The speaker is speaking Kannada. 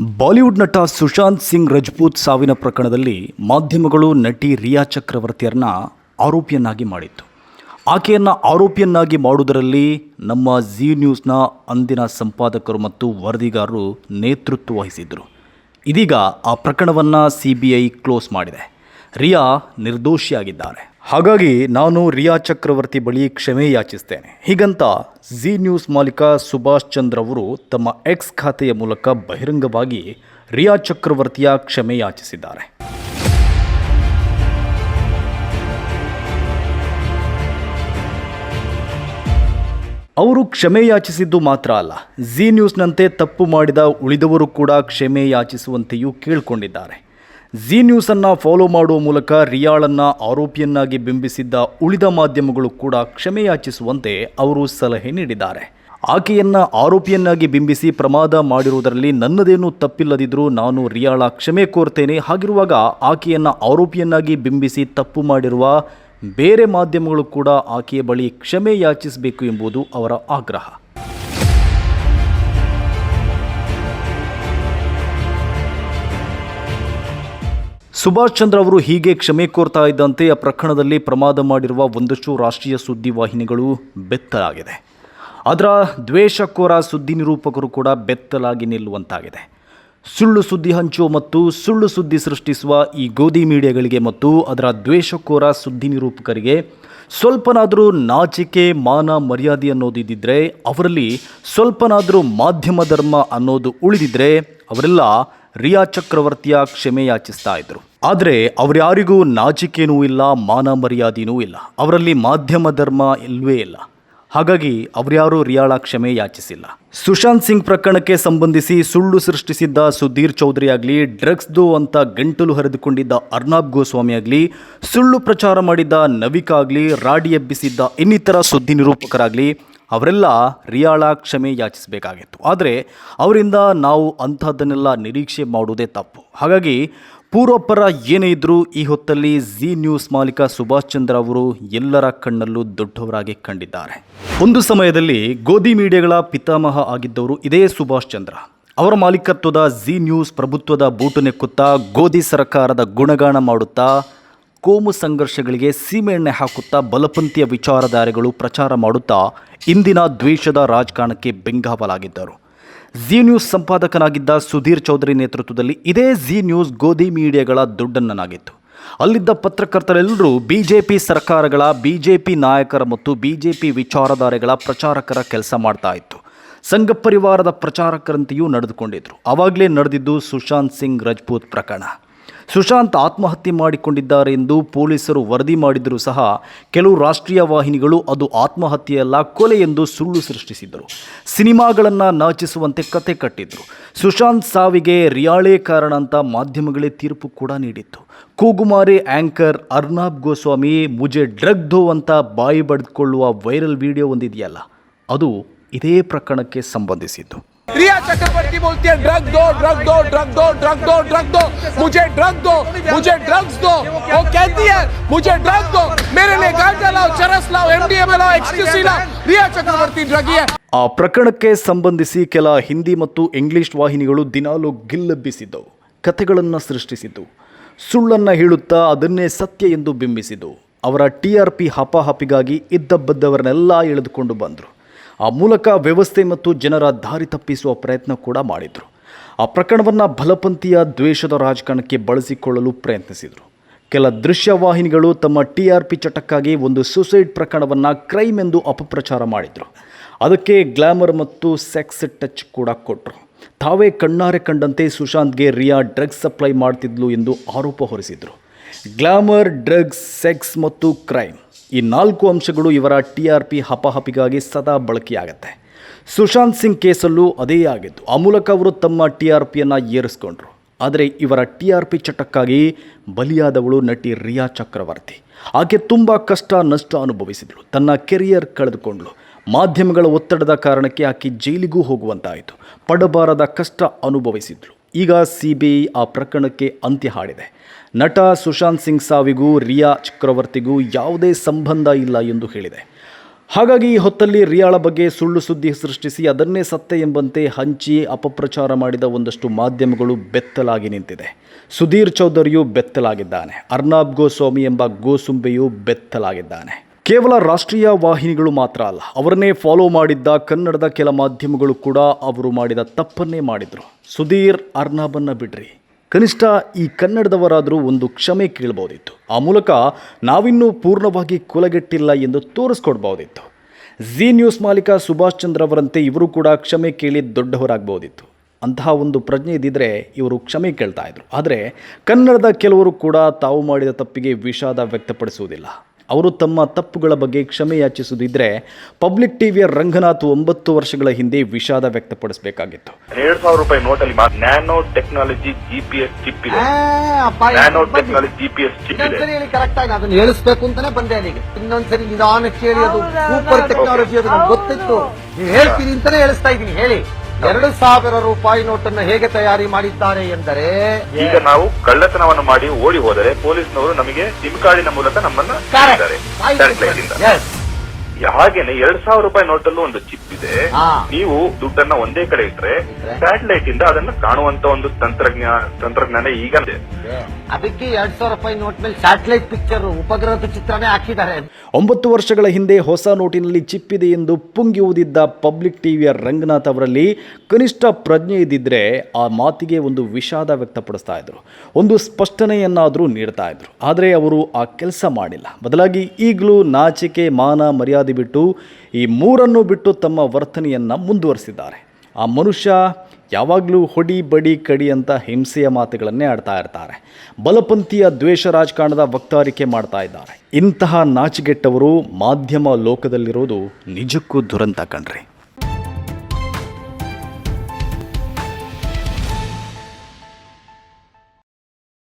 ಬಾಲಿವುಡ್ ನಟ ಸುಶಾಂತ್ ಸಿಂಗ್ ರಜಪೂತ್ ಸಾವಿನ ಪ್ರಕರಣದಲ್ಲಿ ಮಾಧ್ಯಮಗಳು ನಟಿ ರಿಯಾ ಚಕ್ರವರ್ತಿಯರನ್ನ ಆರೋಪಿಯನ್ನಾಗಿ ಮಾಡಿತ್ತು. ಆಕೆಯನ್ನು ಆರೋಪಿಯನ್ನಾಗಿ ಮಾಡುವುದರಲ್ಲಿ ನಮ್ಮ ಜಿ ನ್ಯೂಸ್ನ ಅಂದಿನ ಸಂಪಾದಕರು ಮತ್ತು ವರದಿಗಾರರು ನೇತೃತ್ವ ವಹಿಸಿದ್ದರು. ಇದೀಗ ಆ ಪ್ರಕರಣವನ್ನು ಸಿ ಬಿ ಐ ಕ್ಲೋಸ್ ಮಾಡಿದೆ. ರಿಯಾ ನಿರ್ದೋಷಿಯಾಗಿದ್ದಾರೆ. ಹಾಗಾಗಿ ನಾನು ರಿಯಾ ಚಕ್ರವರ್ತಿ ಬಳಿ ಕ್ಷಮೆ ಯಾಚಿಸ್ತೇನೆ. ಹೀಗಂತ ಜಿ ನ್ಯೂಸ್ ಮಾಲೀಕ ಸುಭಾಷ್ ಚಂದ್ರ ಅವರು ತಮ್ಮ ಎಕ್ಸ್ ಖಾತೆಯ ಮೂಲಕ ಬಹಿರಂಗವಾಗಿ ರಿಯಾ ಚಕ್ರವರ್ತಿಯ ಕ್ಷಮೆ ಯಾಚಿಸಿದ್ದಾರೆ. ಅವರು ಕ್ಷಮೆ ಯಾಚಿಸಿದ್ದು ಮಾತ್ರ ಅಲ್ಲ, ಜಿ ನ್ಯೂಸ್ನಂತೆ ತಪ್ಪು ಮಾಡಿದ ಉಳಿದವರು ಕೂಡ ಕ್ಷಮೆ ಯಾಚಿಸುವಂತೆಯೂ ಕೇಳಿಕೊಂಡಿದ್ದಾರೆ. ಜಿ ನ್ಯೂಸನ್ನು ಫಾಲೋ ಮಾಡುವ ಮೂಲಕ ರಿಯಾಳನ್ನು ಆರೋಪಿಯನ್ನಾಗಿ ಬಿಂಬಿಸಿದ್ದ ಉಳಿದ ಮಾಧ್ಯಮಗಳು ಕೂಡ ಕ್ಷಮೆಯಾಚಿಸುವಂತೆ ಅವರು ಸಲಹೆ ನೀಡಿದ್ದಾರೆ. ಆಕೆಯನ್ನು ಆರೋಪಿಯನ್ನಾಗಿ ಬಿಂಬಿಸಿ ಪ್ರಮಾದ ಮಾಡಿರುವುದರಲ್ಲಿ ನನ್ನದೇನೂ ತಪ್ಪಿಲ್ಲದಿದ್ದರೂ ನಾನು ರಿಯಾಳ ಕ್ಷಮೆ ಕೋರ್ತೇನೆ ಹಾಗಿರುವಾಗ ಆಕೆಯನ್ನು ಆರೋಪಿಯನ್ನಾಗಿ ಬಿಂಬಿಸಿ ತಪ್ಪು ಮಾಡಿರುವ ಬೇರೆ ಮಾಧ್ಯಮಗಳು ಕೂಡ ಆಕೆಯ ಬಳಿ ಕ್ಷಮೆ ಯಾಚಿಸಬೇಕು ಎಂಬುದು ಅವರ ಆಗ್ರಹ. ಸುಭಾಷ್ ಚಂದ್ರ ಅವರು ಹೀಗೆ ಕ್ಷಮೆ ಕೋರ್ತಾ ಇದ್ದಂತೆ ಆ ಪ್ರಕರಣದಲ್ಲಿ ಪ್ರಮಾದ ಮಾಡಿರುವ ಒಂದಷ್ಟು ರಾಷ್ಟ್ರೀಯ ಸುದ್ದಿ ವಾಹಿನಿಗಳು ಬೆತ್ತಲಾಗಿದೆ. ಅದರ ದ್ವೇಷಕೋರ ಸುದ್ದಿ ನಿರೂಪಕರು ಕೂಡ ಬೆತ್ತಲಾಗಿ ನಿಲ್ಲುವಂತಾಗಿದೆ. ಸುಳ್ಳು ಸುದ್ದಿ ಹಂಚುವ ಮತ್ತು ಸುಳ್ಳು ಸುದ್ದಿ ಸೃಷ್ಟಿಸುವ ಈ ಗೋಧಿ ಮೀಡಿಯಾಗಳಿಗೆ ಮತ್ತು ಅದರ ದ್ವೇಷಕೋರ ಸುದ್ದಿ ನಿರೂಪಕರಿಗೆ ಸ್ವಲ್ಪನಾದರೂ ನಾಚಿಕೆ, ಮಾನ, ಮರ್ಯಾದೆ ಅನ್ನೋದಿದ್ದರೆ ಅವರಲ್ಲಿ ಸ್ವಲ್ಪನಾದರೂ ಮಾಧ್ಯಮ ಧರ್ಮ ಅನ್ನೋದು ಉಳಿದಿದ್ದರೆ ಅವರೆಲ್ಲ ರಿಯಾ ಚಕ್ರವರ್ತಿಯ ಕ್ಷಮೆ ಯಾಚಿಸ್ತಾ ಇದ್ರು. ಆದರೆ ಅವರ್ಯಾರಿಗೂ ನಾಚಿಕೆನೂ ಇಲ್ಲ, ಮಾನ ಮರ್ಯಾದೆನೂ ಇಲ್ಲ. ಅವರಲ್ಲಿ ಮಾಧ್ಯಮ ಧರ್ಮ ಇಲ್ವೇ ಇಲ್ಲ. ಹಾಗಾಗಿ ಅವರ್ಯಾರೂ ರಿಯಾಳ ಕ್ಷಮೆ ಯಾಚಿಸಿಲ್ಲ. ಸುಶಾಂತ್ ಸಿಂಗ್ ಪ್ರಕರಣಕ್ಕೆ ಸಂಬಂಧಿಸಿ ಸುಳ್ಳು ಸೃಷ್ಟಿಸಿದ್ದ ಸುಧೀರ್ ಚೌಧರಿ ಆಗಲಿ ಡ್ರಗ್ಸ್ದು ಅಂತ ಗಂಟಲು ಹರಿದುಕೊಂಡಿದ್ದ ಅರ್ನಾಬ್ ಗೋಸ್ವಾಮಿ ಆಗಲಿ, ಸುಳ್ಳು ಪ್ರಚಾರ ಮಾಡಿದ್ದ ನವಿಕಾ ಆಗಲಿ, ರಾಡಿ ಎಬ್ಬಿಸಿದ್ದ ಇನ್ನಿತರ ಸುದ್ದಿ ನಿರೂಪಕರಾಗಲಿ ಅವರೆಲ್ಲ ರಿಯಾಳ ಕ್ಷಮೆ ಯಾಚಿಸಬೇಕಾಗಿತ್ತು. ಆದರೆ ಅವರಿಂದ ನಾವು ಅಂಥದ್ದನ್ನೆಲ್ಲ ನಿರೀಕ್ಷೆ ಮಾಡುವುದೇ ತಪ್ಪು. ಹಾಗಾಗಿ ಪೂರ್ವಪರ ಏನೇ ಇದ್ದರೂ ಈ ಹೊತ್ತಲ್ಲಿ ಜಿ ನ್ಯೂಸ್ ಮಾಲೀಕ ಸುಭಾಷ್ ಚಂದ್ರ ಅವರು ಎಲ್ಲರ ಕಣ್ಣಲ್ಲೂ ದೊಡ್ಡವರಾಗಿ ಕಂಡಿದ್ದಾರೆ. ಒಂದು ಸಮಯದಲ್ಲಿ ಗೋಧಿ ಮೀಡಿಯಾಗಳ ಪಿತಾಮಹ ಆಗಿದ್ದವರು ಇದೇ ಸುಭಾಷ್ ಚಂದ್ರ. ಅವರ ಮಾಲೀಕತ್ವದ ಜಿ ನ್ಯೂಸ್ ಪ್ರಭುತ್ವದ ಬೂಟು ನೆಕ್ಕುತ್ತಾ ಗೋಧಿ ಸರ್ಕಾರದ ಗುಣಗಾನ ಮಾಡುತ್ತಾ ಕೋಮು ಸಂಘರ್ಷಗಳಿಗೆ ಸೀಮೆಎಣ್ಣೆ ಹಾಕುತ್ತಾ ಬಲಪಂಥೀಯ ವಿಚಾರಧಾರೆಗಳು ಪ್ರಚಾರ ಮಾಡುತ್ತಾ ಇಂದಿನ ದ್ವೇಷದ ರಾಜಕಾರಣಕ್ಕೆ ಬೆಂಗಾವಲಾಗಿದ್ದರು. ಜಿ ನ್ಯೂಸ್ ಸಂಪಾದಕನಾಗಿದ್ದ ಸುಧೀರ್ ಚೌಧರಿ ನೇತೃತ್ವದಲ್ಲಿ ಇದೇ ಜಿ ನ್ಯೂಸ್ ಗೋಧಿ ಮೀಡಿಯಾಗಳ ದುಡ್ಡನ್ನನಾಗಿತ್ತು ಅಲ್ಲಿದ್ದ ಪತ್ರಕರ್ತರೆಲ್ಲರೂ ಬಿ ಜೆ ಪಿ ಸರ್ಕಾರಗಳ ಬಿ ಜೆ ಪಿ ನಾಯಕರ ಮತ್ತು ಬಿ ಜೆ ಪಿ ವಿಚಾರಧಾರೆಗಳ ಪ್ರಚಾರಕರ ಕೆಲಸ ಮಾಡ್ತಾ ಇತ್ತು. ಸಂಘ ಪರಿವಾರದ ಪ್ರಚಾರಕರಂತೆಯೂ ನಡೆದುಕೊಂಡಿದ್ರು. ಆವಾಗಲೇ ನಡೆದಿದ್ದು ಸುಶಾಂತ್ ಸಿಂಗ್ ರಜಪೂತ್ ಪ್ರಕರಣ. ಸುಶಾಂತ್ ಆತ್ಮಹತ್ಯೆ ಮಾಡಿಕೊಂಡಿದ್ದಾರೆ ಎಂದು ಪೊಲೀಸರು ವರದಿ ಮಾಡಿದರೂ ಸಹ ಕೆಲವು ರಾಷ್ಟ್ರೀಯ ವಾಹಿನಿಗಳು ಅದು ಆತ್ಮಹತ್ಯೆಯಲ್ಲ, ಕೊಲೆ ಎಂದು ಸುಳ್ಳು ಸೃಷ್ಟಿಸಿದರು ಸಿನಿಮಾಗಳನ್ನು ನಾಚಿಸುವಂತೆ ಕತೆ ಕಟ್ಟಿದ್ರು. ಸುಶಾಂತ್ ಸಾವಿಗೆ ರಿಯಾಳೇ ಕಾರಣ ಅಂತ ಮಾಧ್ಯಮಗಳೇ ತೀರ್ಪು ಕೂಡ ನೀಡಿತ್ತು. ಕೂಗುಮಾರಿ ಆಂಕರ್ ಅರ್ನಾಬ್ ಗೋಸ್ವಾಮಿ, ಮುಜೆ ಡ್ರಗ್ ಧೋ ಅಂತ ಬಾಯಿ ಬಡ್ದುಕೊಳ್ಳುವ ವೈರಲ್ ವಿಡಿಯೋ ಒಂದಿದೆಯಲ್ಲ, ಅದು ಇದೇ ಪ್ರಕರಣಕ್ಕೆ ಸಂಬಂಧಿಸಿದ್ದು. रिया चक्रवर्ती बोलती है ड्रग दो ड्रग दो ड्रग दो ड्रग दो ड्रग दो मुझे ड्रग दो मुझे ड्रग्स दो वो कहती है मुझे ड्रग दो मेरे लिए गांजा लाओ चरस लाओ एमडीएमए लाओ एक्सक्यूसी लाओ रिया चक्रवर्ती ड्रगी है ಆ ಪ್ರಕರಣಕ್ಕೆ ಸಂಬಂಧಿಸಿ ಕೆಲ ಹಿಂದಿ ಮತ್ತು ಇಂಗ್ಲಿಷ್ ವಾಹಿನಿಗಳು ದಿನಾಲೂ ಗಿಲ್ಲೆಬ್ಬಿಸಿದ್ದವು ಕಥೆಗಳನ್ನು ಸೃಷ್ಟಿಸಿದ್ದವು ಸುಳ್ಳನ್ನು ಹೇಳುತ್ತಾ ಅದನ್ನೇ ಸತ್ಯ ಎಂದು ಬಿಂಬಿಸಿದ್ದವು ಅವರ ಟಿ ಆರ್ ಪಿ ಹಪಾಹಪಿಗಾಗಿ ಇದ್ದಬ್ಬದ್ದವರನ್ನೆಲ್ಲ ಎಳೆದುಕೊಂಡು ಬಂದರು ಆ ಮೂಲಕ ವ್ಯವಸ್ಥೆ ಮತ್ತು ಜನರ ದಾರಿ ತಪ್ಪಿಸುವ ಪ್ರಯತ್ನ ಕೂಡ ಮಾಡಿದರು. ಆ ಪ್ರಕರಣವನ್ನು ಬಲಪಂಥೀಯ ದ್ವೇಷದ ರಾಜಕಾರಣಕ್ಕೆ ಬಳಸಿಕೊಳ್ಳಲು ಪ್ರಯತ್ನಿಸಿದರು. ಕೆಲ ದೃಶ್ಯವಾಹಿನಿಗಳು ತಮ್ಮ ಟಿ ಆರ್ ಪಿ ಚಟಕ್ಕಾಗಿ ಒಂದು ಸುಸೈಡ್ ಪ್ರಕರಣವನ್ನು ಕ್ರೈಮ್ ಎಂದು ಅಪಪ್ರಚಾರ ಮಾಡಿದರು. ಅದಕ್ಕೆ ಗ್ಲಾಮರ್ ಮತ್ತು ಸೆಕ್ಸ್ ಟಚ್ ಕೂಡ ಕೊಟ್ಟರು ತಾವೇ ಕಣ್ಣಾರೆ ಕಂಡಂತೆ ಸುಶಾಂತ್ಗೆ ರಿಯಾ ಡ್ರಗ್ಸ್ ಸಪ್ಲೈ ಮಾಡ್ತಿದ್ಲು ಎಂದು ಆರೋಪ ಹೊರಿಸಿದರು. ಗ್ಲಾಮರ್ ಡ್ರಗ್ಸ್ ಸೆಕ್ಸ್ ಮತ್ತು ಕ್ರೈಮ್ ಈ ನಾಲ್ಕು ಅಂಶಗಳು ಇವರ ಟಿ ಆರ್ ಪಿ ಹಪಾಹಪಿಗಾಗಿ ಸದಾ ಬಳಕೆಯಾಗತ್ತೆ. ಸುಶಾಂತ್ ಸಿಂಗ್ ಕೇಸಲ್ಲೂ ಅದೇ ಆಗಿತ್ತು ಆ ಮೂಲಕ ಅವರು ತಮ್ಮ ಟಿ ಆರ್ ಪಿಯನ್ನು ಏರಿಸ್ಕೊಂಡ್ರು. ಆದರೆ ಇವರ ಟಿ ಆರ್ ಪಿ ಚಟಕ್ಕಾಗಿ ಬಲಿಯಾದವಳು ನಟಿ ರಿಯಾ ಚಕ್ರವರ್ತಿ. ಆಕೆ ತುಂಬ ಕಷ್ಟ, ನಷ್ಟ ಅನುಭವಿಸಿದಳು. ತನ್ನ ಕೆರಿಯರ್ ಕಳೆದುಕೊಂಡಳು. ಮಾಧ್ಯಮಗಳ ಒತ್ತಡದ ಕಾರಣಕ್ಕೆ ಆಕೆ ಜೈಲಿಗೂ ಹೋಗುವಂತಾಯಿತು. ಪಡಬಾರದ ಕಷ್ಟ ಅನುಭವಿಸಿದ್ಳು. ಈಗ ಸಿ ಆ ಪ್ರಕರಣಕ್ಕೆ ಅಂತ್ಯ ಹಾಡಿದೆ. ನಟ ಸುಶಾಂತ್ ಸಿಂಗ್ ಸಾವಿಗೂ, ರಿಯಾ ಚಕ್ರವರ್ತಿಗೂ ಯಾವುದೇ ಸಂಬಂಧ ಇಲ್ಲ ಎಂದು ಹೇಳಿದೆ. ಹಾಗಾಗಿ ಈ ಹೊತ್ತಲ್ಲಿ ರಿಯಾಳ ಬಗ್ಗೆ ಸುಳ್ಳು ಸುದ್ದಿ ಸೃಷ್ಟಿಸಿ ಅದನ್ನೇ ಸತ್ತೆ ಎಂಬಂತೆ ಹಂಚಿ ಅಪಪ್ರಚಾರ ಮಾಡಿದ ಒಂದಷ್ಟು ಮಾಧ್ಯಮಗಳು ಬೆತ್ತಲಾಗಿ ನಿಂತಿದೆ. ಸುಧೀರ್ ಚೌಧರಿಯು ಬೆತ್ತಲಾಗಿದ್ದಾನೆ. ಅರ್ನಾಬ್ ಗೋಸ್ವಾಮಿ ಎಂಬ ಗೋಸುಂಬೆಯು ಬೆತ್ತಲಾಗಿದ್ದಾನೆ. ಕೇವಲ ರಾಷ್ಟ್ರೀಯ ವಾಹಿನಿಗಳು ಮಾತ್ರ ಅಲ್ಲ, ಅವರನ್ನೇ ಫಾಲೋ ಮಾಡಿದ್ದ ಕನ್ನಡದ ಕೆಲ ಮಾಧ್ಯಮಗಳು ಕೂಡ ಅವರು ಮಾಡಿದ ತಪ್ಪನ್ನೇ ಮಾಡಿದರು. ಸುಧೀರ್, ಅರ್ನಾಬನ್ನು ಬಿಡ್ರಿ. ಕನಿಷ್ಠ ಈ ಕನ್ನಡದವರಾದರೂ ಒಂದು ಕ್ಷಮೆ ಕೇಳ್ಬೋದಿತ್ತು ಆ ಮೂಲಕ ನಾವಿನ್ನೂ ಪೂರ್ಣವಾಗಿ ಕೊಲಗೆಟ್ಟಿಲ್ಲ ಎಂದು ತೋರಿಸ್ಕೊಡ್ಬೋದಿತ್ತು ಜಿ ನ್ಯೂಸ್ ಮಾಲೀಕ ಸುಭಾಷ್ ಚಂದ್ರ ಅವರಂತೆ ಇವರು ಕೂಡ ಕ್ಷಮೆ ಕೇಳಿ ದೊಡ್ಡವರಾಗ್ಬೋದಿತ್ತು ಅಂತಹ ಒಂದು ಪ್ರಜ್ಞೆ ಇದ್ದಿದ್ರೆ ಇವರು ಕ್ಷಮೆ ಕೇಳ್ತಾ ಇದ್ರು. ಆದರೆ ಕನ್ನಡದ ಕೆಲವರು ಕೂಡ ತಾವು ಮಾಡಿದ ತಪ್ಪಿಗೆ ವಿಷಾದ ವ್ಯಕ್ತಪಡಿಸುವುದಿಲ್ಲ. ಅವರು ತಮ್ಮ ತಪ್ಪುಗಳ ಬಗ್ಗೆ ಕ್ಷಮೆ ಯಾಚಿಸುವುದಿದ್ರೆ ಪಬ್ಲಿಕ್ ಟಿವಿಯ ರಂಗನಾಥ್ ಒಂಬತ್ತು ವರ್ಷಗಳ ಹಿಂದೆ ವಿಷಾದ ವ್ಯಕ್ತಪಡಿಸಬೇಕಾಗಿತ್ತು. ಎರಡು ಸಾವಿರ ರೂಪಾಯಿ ನೋಟಲ್ಲಿ ನ್ಯಾನೋ ಟೆಕ್ನಾಲಜಿ ಜಿಪಿಎಸ್ ಚಿಪ್ ಇದೆ. ನ್ಯಾನೋ ಟೆಕ್ನಾಲಜಿ ಜಿಪಿಎಸ್ ಚಿಪ್ ಇದೆ. ಕರೆಕ್ಟ್ ಆಗಿ ಅದನ್ನ ಹೇಳಿಸ್ಬೇಕು ಅಂತಾನೆ ಬಂದೆ ಅಲ್ಲಿಗೆ. ಇನ್ನೊಂದ್ಸರಿ ನಿಧಾನಕ್ಕೆ ಹೇಳಿ ಅದು ಸೂಪರ್ ಟೆಕ್ನಾಲಜಿ ಅದು ನಮ್ಗೆ ಗೊತ್ತಿತ್ತು. ನೀವು ಹೇಳ್ತೀನಿ ಅಂತಾನೆ ಹೇಳಿಸ್ತಾ ಇದ್ದೀನಿ ಹೇಳಿ. ಎರಡು ಸಾವಿರ ರೂಪಾಯಿ ನೋಟನ್ನು ಹೇಗೆ ತಯಾರಿ ಮಾಡಿದ್ದಾರೆ ಎಂದರೆ ಈಗ ನಾವು ಕಳ್ಳತನವನ್ನು ಮಾಡಿ ಓಡಿ ಹೋದರೆ ಪೊಲೀಸ್ನವರು ನಮಗೆ ಸಿಮ್ ಕಾರ್ಡಿನ ಮೂಲಕ ನಮ್ಮನ್ನ ಹಾಗೇನೆ ಎರಡ್ ಸಾವಿರ ರೂಪಾಯಿ ನೋಟಲ್ಲೂ ಒಂದು ಚಿಪ್ ಇದೆ. ನೀವು ದುಡ್ಡನ್ನ ಒಂದೇ ಕಡೆ ಇಟ್ರೆ? ಸ್ಯಾಟಲೈಟ್ ಇಂದ ಅದನ್ನ ಕಾಣುವಂತ ಒಂದು ತಂತ್ರಜ್ಞಾನ ತಂತ್ರಜ್ಞಾನ ಈಗ ಇದೆ. ಅದಕ್ಕೆ ಎರಡ್ ಸಾವಿರ ರೂಪಾಯಿ ನೋಟ್ ಮೇಲೆ ಸ್ಯಾಟಲೈಟ್ ಪಿಕ್ಚರ್ ಉಪಗ್ರಹದ ಚಿತ್ರನೇ ಹಾಕಿದ್ದಾರೆ. ಒಂಬತ್ತು ವರ್ಷಗಳ ಹಿಂದೆ ಹೊಸ ನೋಟಿನಲ್ಲಿ ಚಿಪ್ ಇದೆ ಎಂದು ಪುಂಗಿ ಊದಿದ್ದ ಪಬ್ಲಿಕ್ ಟಿವಿಯ ರಂಗನಾಥ್ ಅವರಲ್ಲಿ ಕನಿಷ್ಠ ಪ್ರಜ್ಞೆ ಇದ್ದಿದ್ರೆ ಆ ಮಾತಿಗೆ ಒಂದು ವಿಷಾದ ವ್ಯಕ್ತಪಡಿಸ್ತಾ ಇದ್ರು. ಒಂದು ಸ್ಪಷ್ಟನೆಯನ್ನಾದರೂ ನೀಡ್ತಾ ಇದ್ರು. ಆದರೆ ಅವರು ಆ ಕೆಲಸ ಮಾಡಿಲ್ಲ. ಬದಲಾಗಿ ಈಗಲೂ ನಾಚಿಕೆ ಮಾನ ಮರ್ಯಾದೆ ಬಿಟ್ಟು ಈ ಮೂರನ್ನು ಬಿಟ್ಟು ತಮ್ಮ ವರ್ತನೆಯನ್ನು ಮುಂದುವರಿಸಿದ್ದಾರೆ. ಆ ಮನುಷ್ಯ ಯಾವಾಗಲೂ ಹೊಡಿ ಬಡಿ ಕಡಿ ಅಂತ ಹಿಂಸೆಯ ಮಾತುಗಳನ್ನೇ ಆಡ್ತಾ ಇರ್ತಾರೆ. ಬಲಪಂಥೀಯ ದ್ವೇಷ ರಾಜಕಾರಣದ ವಕ್ತಾರಿಕೆ ಮಾಡ್ತಾ ಇದ್ದಾರೆ. ಇಂತಹ ನಾಚಿಗೆಟ್ಟವರು ಮಾಧ್ಯಮ ಲೋಕದಲ್ಲಿರೋದು ನಿಜಕ್ಕೂ ದುರಂತ ಕಣ್ರಿ.